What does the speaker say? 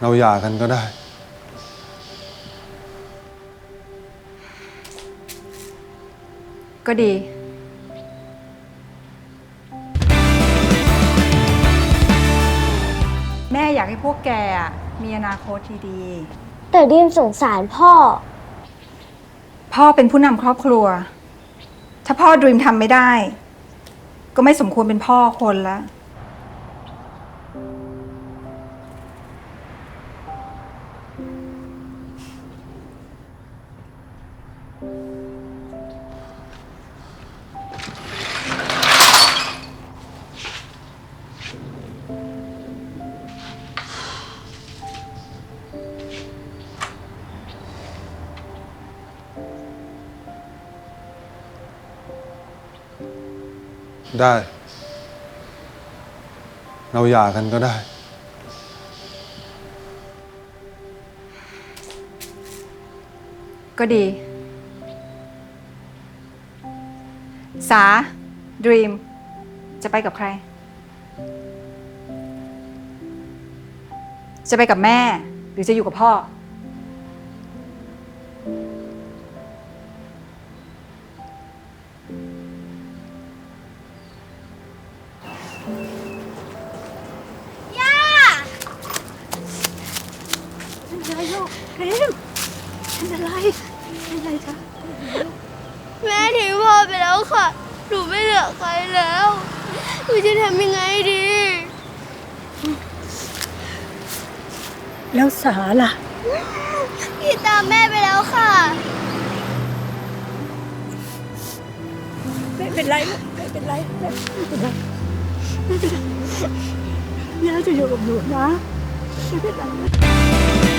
เราหย่ากันก็ได้ ก็ดี แม่อยากให้พวกแกอะมีอนาคตดี แต่ดีมสงสารพ่อๆพ่อเป็นผู้นำครอบครัว ถ้าพ่อดรีมทำไม่ได้ ก็ไม่สมควรเป็นพ่อคนแล้ว ได้ เราหย่ากันก็ได้ ก็ดี สา ดรีม จะไปกับใคร จะไปกับแม่ หรือจะอยู่กับพ่อ อะไรลูกเอ็มฉันจะไล่เป็นไรจ๊ะแม่ทิ้งพ่อไปแล้วค่ะ หนูไม่เหลือใครแล้ว หนูจะทำยังไงดี แล้วสาล่ะ พี่ตามแม่ไปแล้วค่ะ ไม่เป็นไรลูกไม่เป็นไรไม่เป็นไรไม่เป็นไรย่าจะอยู่กับหนูนะไม่เป็นไร